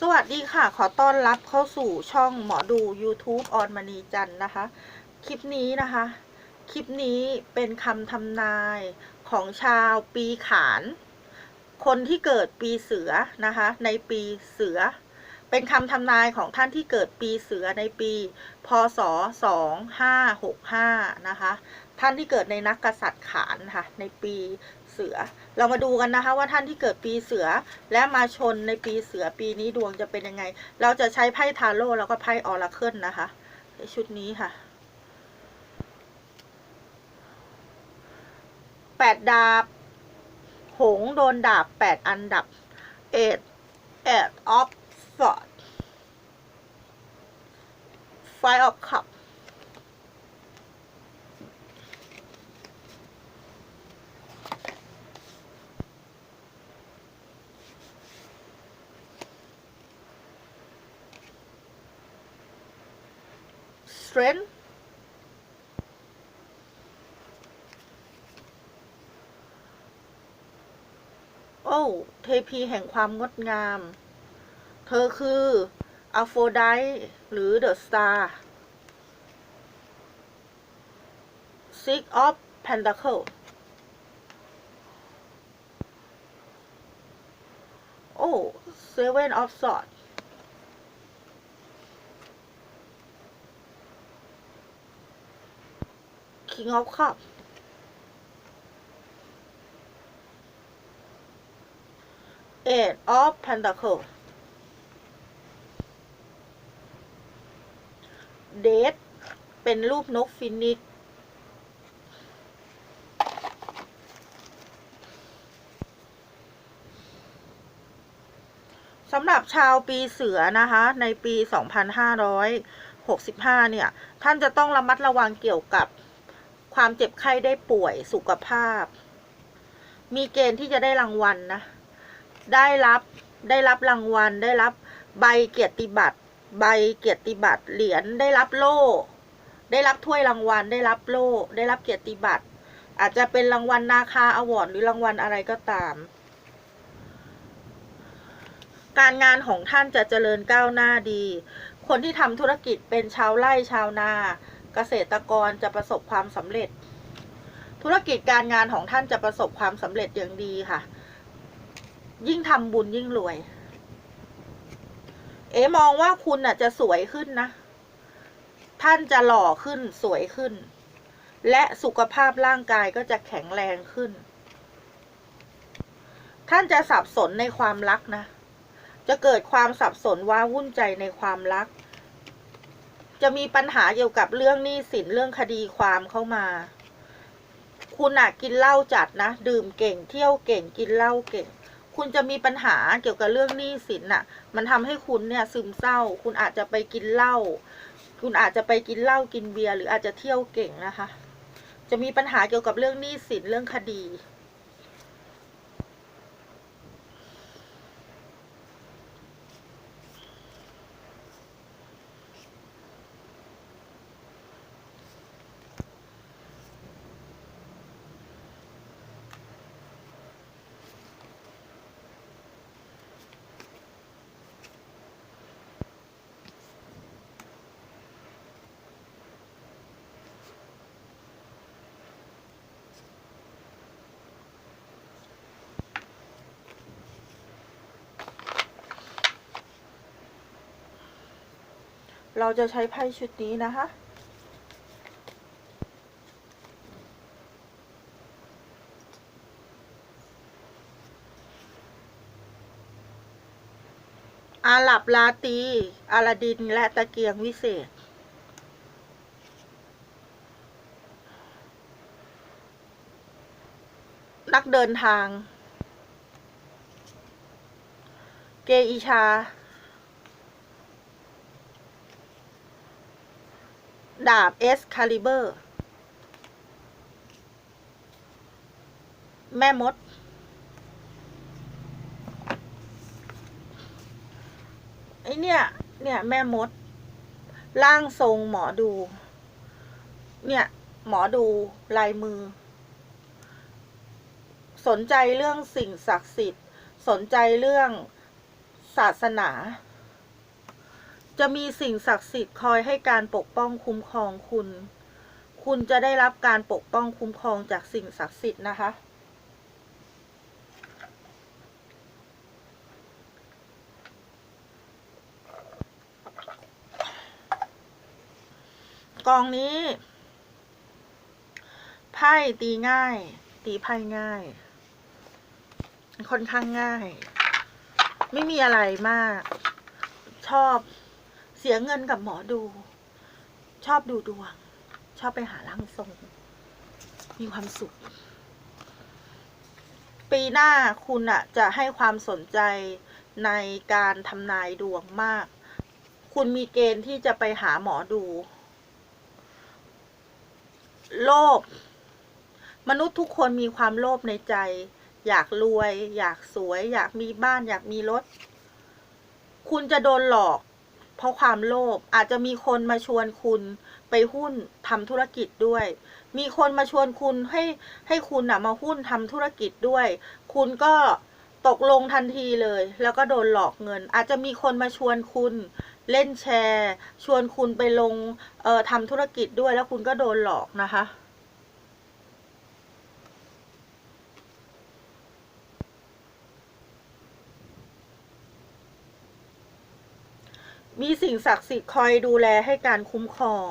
สวัสดีค่ะ ขอต้อนรับเข้าสู่ช่องหมอดู YouTube ออนมณีจันนะคะ คลิปนี้นะคะ คลิปนี้เป็นคำทำนายของชาวปีขาน คนที่เกิดปีเสือนะคะ ในปีเสือ เป็นคำทำนายของท่านที่เกิดปีเสือในปี พศ 2565 นะคะ ท่านที่เกิดในนักกษัตริย์ขานค่ะ ในปีเสือ เรามาดูกันนะคะว่าท่านที่เกิดปีเสือและมาชนในปีเสือปีนี้ดวงจะเป็นยังไง เราจะใช้ไพ่ทาโร่แล้วก็ไพ่ออราเคิลนะคะในชุดนี้ค่ะแปดดาบ หงโดนดาบแปดอันดับเอ็ดเอ็ดออฟ ฟอร์ดไฟออฟคัพ strength โอ้ เทพีแห่งความงดงาม เธอคืออัลโฟไดหรือเดอะสตาร์ Six of Pentacle โอ้ Seven of Swords King of Cups Eight of Pentacles เด เดทเป็นรูปนกฟินิกซ์สำหรับชาวปีเสือนะคะ ในปี 2565 เนี่ย ท่านจะต้องระมัดระวังเกี่ยวกับความเจ็บไข้ได้ป่วยสุขภาพ มีเกณฑ์ที่จะได้รางวัลนะ ได้รับได้รับรางวัลได้รับใบเกียรติบัตร ใบเกียรติบัตรเหรียญได้รับโล่ ได้รับถ้วยรางวัล ได้รับโล่ ได้รับเกียรติบัตร อาจจะเป็นรางวัลนาคาอวอร์ดหรือรางวัลอะไรก็ตาม การงานของท่านจะเจริญก้าวหน้าดี คนที่ทำธุรกิจเป็นชาวไร่ชาวนา เกษตรกรจะประสบความสำเร็จ ธุรกิจการงานของท่านจะประสบความสำเร็จอย่างดีค่ะ ยิ่งทำบุญยิ่งรวย เอ๋มองว่าคุณน่ะจะสวยขึ้นนะ ท่านจะหล่อขึ้นสวยขึ้น และสุขภาพร่างกายก็จะแข็งแรงขึ้น ท่านจะสับสนในความรักนะ จะเกิดความสับสนว้าวุ่นใจในความรัก จะมีปัญหาเกี่ยวกับเรื่องหนี้สินเรื่องคดีความเข้ามา คุณอะกินเหล้าจัดนะ ดื่มเก่งเที่ยวเก่งกินเหล้าเก่ง คุณจะมีปัญหาเกี่ยวกับเรื่องหนี้สินน่ะมันทำให้คุณเนี่ยซึมเศร้า คุณอาจจะไปกินเหล้า คุณอาจจะไปกินเหล้ากินเบียร์หรืออาจจะเที่ยวเก่งนะคะ จะมีปัญหาเกี่ยวกับเรื่องหนี้สินเรื่องคดี เราจะใช้ไพ่ชุดนี้นะคะ อาหลับลาตี อาลาดิน และตะเกียงวิเศษ นักเดินทาง เกอิชา ดาบเอสคาลิเบอร์ แม่มด ไอเนี่ย เนี่ย แม่มด ร่างทรงหมอดู เนี่ย หมอดูลายมือ สนใจเรื่องสิ่งศักดิ์สิทธิ์ สนใจเรื่องศาสนา จะมีสิ่งศักดิ์สิทธิ์คอยให้การปกป้องคุ้มครองคุณ คุณจะได้รับการปกป้องคุ้มครองจากสิ่งศักดิ์สิทธิ์นะคะ กองนี้ ไพ่ตีง่าย ตีไพ่ง่าย ค่อนข้างง่าย ไม่มีอะไรมาก ชอบ เสียเงินกับหมอดู ชอบดูดวง ชอบไปหาร่างทรง มีความสุข ปีหน้าคุณอะจะให้ความสนใจในการทำนายดวงมาก คุณมีเกณฑ์ที่จะไปหาหมอดู โลภ มนุษย์ทุกคนมีความโลภในใจ อยากรวย อยากสวย อยากมีบ้าน อยากมีรถ คุณจะโดนหลอก เพราะความโลภอาจจะมีคนมาชวนคุณไปหุ้นทำธุรกิจด้วย มีคนมาชวนคุณให้ให้คุณน่ะมาหุ้นทำธุรกิจด้วย คุณก็ตกลงทันทีเลย แล้วก็โดนหลอกเงิน อาจจะมีคนมาชวนคุณเล่นแชร์ ชวนคุณไปลงเอ่อทำธุรกิจด้วยแล้วคุณก็โดนหลอกนะคะ มีสิ่งศักดิ์สิทธิ์คอยดูแลให้การคุ้มครอง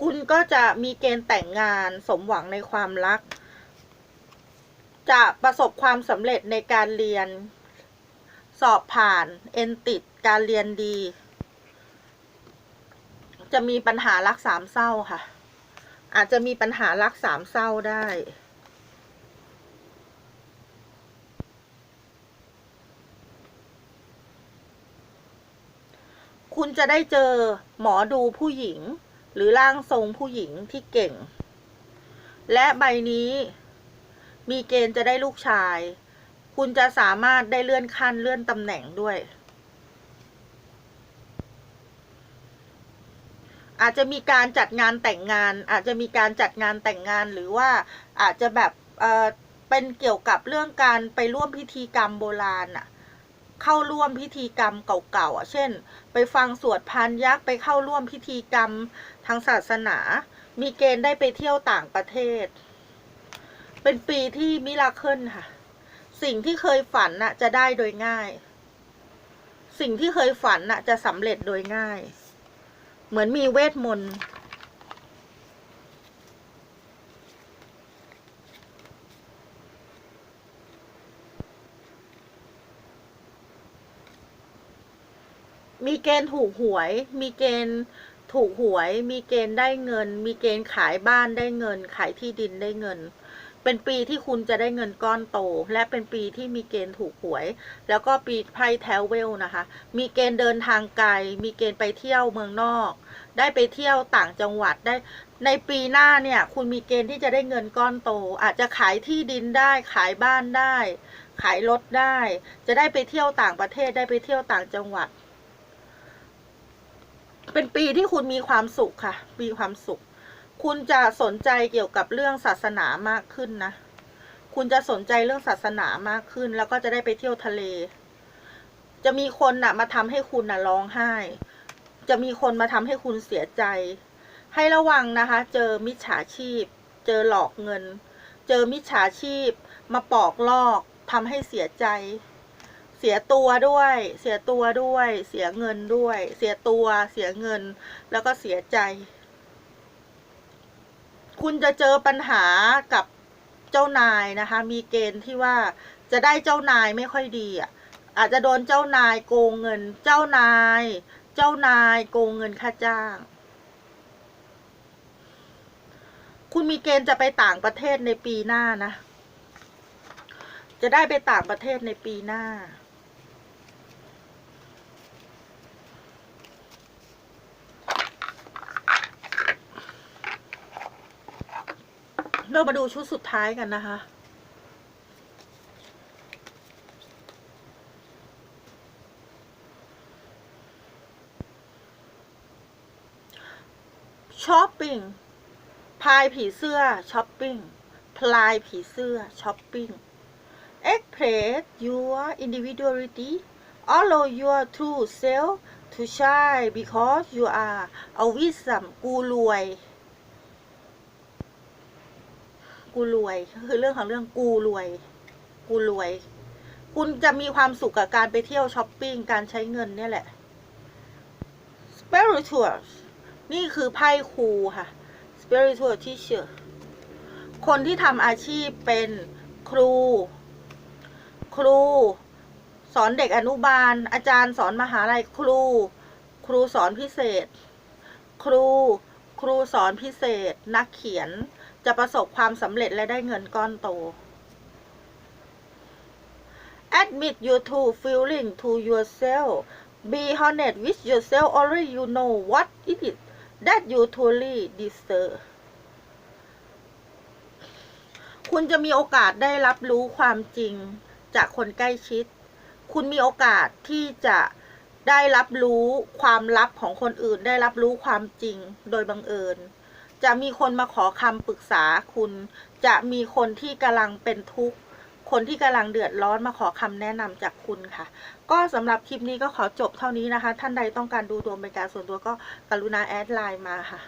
คุณก็จะมีเกณฑ์แต่งงานสมหวังในความรัก จะประสบความสำเร็จในการเรียน สอบผ่าน เอนติด การเรียนดี จะมีปัญหารักสามเศร้าค่ะ อาจจะมีปัญหารักสามเศร้าได้ คุณจะได้เจอหมอดูผู้หญิง หรือร่างทรงผู้หญิงที่เก่ง และใบนี้มีเกณฑ์จะได้ลูกชาย คุณจะสามารถได้เลื่อนขั้นเลื่อนตำแหน่งด้วย อาจจะมีการจัดงานแต่งงาน อาจจะมีการจัดงานแต่งงานหรือว่าอาจจะแบบเออเป็นเกี่ยวกับเรื่องการไปร่วมพิธีกรรมโบราณอะ เข้าร่วมพิธีกรรมเก่าๆอะเช่น ไปฟังสวดพานยักษ์ไปเข้าร่วมพิธีกรรมทางศาสนา มีเกณฑ์ได้ไปเที่ยวต่างประเทศ เป็นปีที่มิราเคิลค่ะ สิ่งที่เคยฝันน่ะจะได้โดยง่าย สิ่งที่เคยฝันน่ะจะสำเร็จโดยง่าย เหมือนมีเวทมนต์ มีเกณฑ์ถูกหวย มีเกณฑ์ถูกหวย มีเกณฑ์ได้เงิน มีเกณฑ์ขายบ้านได้เงิน ขายที่ดินได้เงิน เป็นปีที่คุณจะได้เงินก้อนโต และเป็นปีที่มีเกณฑ์ถูกหวย แล้วก็ปีไพ่แทวเวลนะคะ มีเกณฑ์เดินทางไกล มีเกณฑ์ไปเที่ยวเมืองนอก ได้ไปเที่ยวต่างจังหวัดได้ ในปีหน้าเนี่ย คุณมีเกณฑ์ที่จะได้เงินก้อนโต อาจจะขายที่ดินได้ ขายบ้านได้ ขายรถได้ จะได้ไปเที่ยวต่างประเทศ ได้ไปเที่ยวต่างจังหวัด เป็นปีที่คุณมีความสุขค่ะ มีความสุข คุณจะสนใจเกี่ยวกับเรื่องศาสนามากขึ้นนะ คุณจะสนใจเรื่องศาสนามากขึ้น แล้วก็จะได้ไปเที่ยวทะเล จะมีคนน่ะ มาทำให้คุณน่ะร้องไห้ จะมีคนมาทำให้คุณเสียใจ ให้ระวังนะคะ เจอมิจฉาชีพ เจอหลอกเงิน เจอมิจฉาชีพ มาปอกลอกทำให้เสียใจ เสียตัวด้วย เสียตัวด้วย เสียเงินด้วย เสียตัว เสียเงิน แล้วก็เสียใจ คุณจะเจอปัญหากับเจ้านายนะคะ มีเกณฑ์ที่ว่าจะได้เจ้านายไม่ค่อยดีอะ อาจจะโดนเจ้านายโกงเงิน เจ้านาย เจ้านายโกงเงินค่าจ้าง คุณมีเกณฑ์จะไปต่างประเทศในปีหน้านะจะได้ไปต่างประเทศในปีหน้า เรามาดูชุดสุดท้ายกันนะคะ ช้อปปิ้ง พายผีเสื้อ ช้อปปิ้ง พลายผีเสื้อ ช้อปปิ้ง express your individuality allow your true self to shine because you are a wisdom กูรวย กูรวยก็คือเรื่องของเรื่องกูรวย กูรวย คุณจะมีความสุขกับการไปเที่ยวช้อปปิ้งการใช้เงินเนี่ยแหละ spiritual นี่คือไพ่ครูค่ะ spiritual teacher คนที่ทำอาชีพเป็นครู ครู สอนเด็กอนุบาล อาจารย์สอนมหาลัยครู ครูสอนพิเศษ ครู ครูสอนพิเศษ นักเขียน จะประสบความสำเร็จและได้เงินก้อนโต admit you true feeling to yourself be honest with yourself only you know what it is that you truly deserve คุณจะมีโอกาสได้รับรู้ความจริงจากคนใกล้ชิด คุณมีโอกาสที่จะได้รับรู้ความลับของคนอื่น ได้รับรู้ความจริงโดยบังเอิญ จะมีคนมาขอคำปรึกษาคุณ จะมีคนที่กำลังเป็นทุกข์ คนที่กำลังเดือดร้อนมาขอคำแนะนำจากคุณค่ะ ก็สำหรับคลิปนี้ก็ขอจบเท่านี้นะคะ ท่านใดต้องการดูดวงเป็นการส่วนตัวก็กรุณาแอดไลน์มาค่ะ